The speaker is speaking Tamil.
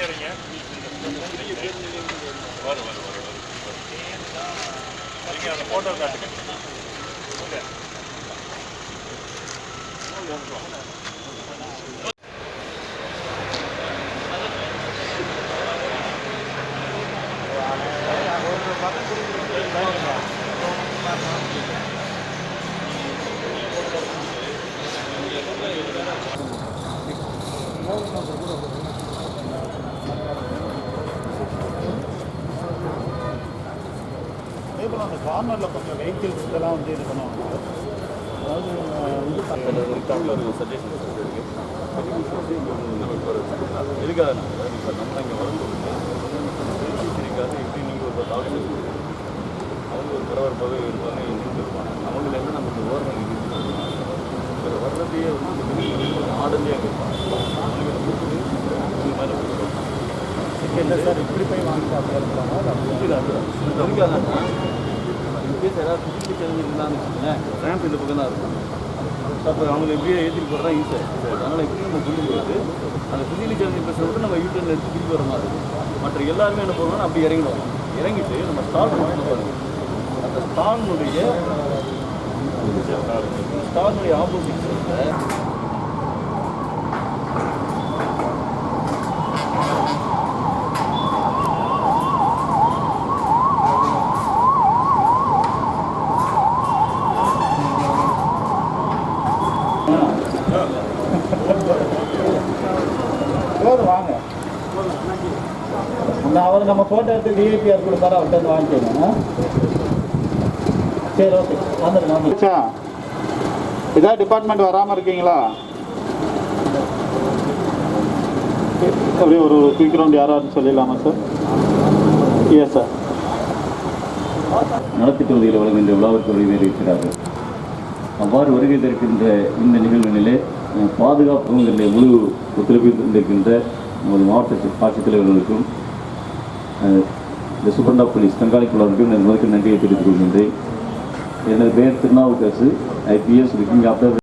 சரிங்க வரும் வரும் வரும் வரும் அந்த ஃபோட்டோ காட்டுங்க Thank you. போல் அந்த கார்னரில் கொஞ்சம் வெஹிக்கிள்ஸ் இதெல்லாம் வந்து இது பண்ணுவாங்க. அதாவது வந்து ஒரு சஜஷன் இருக்கு இப்போ நம்ம இங்கே சரிக்காக எப்படி நீங்கள் ஒரு ஆஃபீஸர் அவங்க ஒரு பரபரப்பாகவே இருப்பாங்க இருந்து இருப்பாங்க அவங்களேருந்து நமக்கு ஓரம் இதில் வர்றதையே வந்து இருப்பாங்க. மாதிரி கொடுக்குறோம் இல்லை சார் இப்படி போய் வாங்கிட்டு அப்படியே இருப்பாங்க அது அப்படியே எதுக்காக இன்கேஸ் யாராவது சுற்றி தெரிஞ்சிருந்தான்னு வச்சுக்கோங்களேன். ரேம்ப் இந்த பக்கம் தான் இருக்கும். அப்போ அவங்களை எப்படியே ஏற்றிட்டு போகிறதா ஈஸியாக அதனால் எப்படி நம்ம கொண்டு போகிறது அந்த ஃபிசிக்கலி சேலஞ்சிங் பஸ்ஸை விட்டு நம்ம யூடியூப்ல எடுத்து திருப்பி வர மாதிரி மற்ற எல்லாருமே என்ன பண்ணுவோம்னா அப்படி இறங்கிடுவோம் இறங்கிட்டு நம்ம ஸ்டால் மட்டும் பாருங்க. அந்த ஸ்டாலினுடைய ஸ்டாலினுடைய ஆப்போசிட் போதும் வாங்க. அவர் நம்ம ஃபோட்டோ எடுத்து விஐபிஆர் கொடுத்தாரு அவர்கிட்ட வந்து வாங்கிக்கோங்க? சரி ஓகே வந்துடுங்க வந்துருச்சா இதான் டிபார்ட்மெண்ட் வராமல் இருக்கீங்களா? அப்படியே ஒரு குயிக் ரவுண்ட் யாராவது சொல்லிடலாமா சார் எஸ் சார் நடத்திட்டு வகையில் வழங்குகின்ற விழாவிற்கு வருகை இருக்கிறார்கள் அவ்வாறு வருகை தருகின்ற இந்த நிகழ்வுகளிலே பாதுகாப்பு முழு ஒத்துழைப்பு தந்திருக்கின்ற நமது மாவட்ட ஆட்சித்தலைவர்களுக்கும் அஹ், இந்த சுப்பண்டா போலீஸ் கண்காணிப்பாளருக்கும் எனது முதற்கு நன்றியை தெரிவித்துக் கொள்கின்றேன். எனது பெயர் திருநாவுக்கரசு. IPS looking after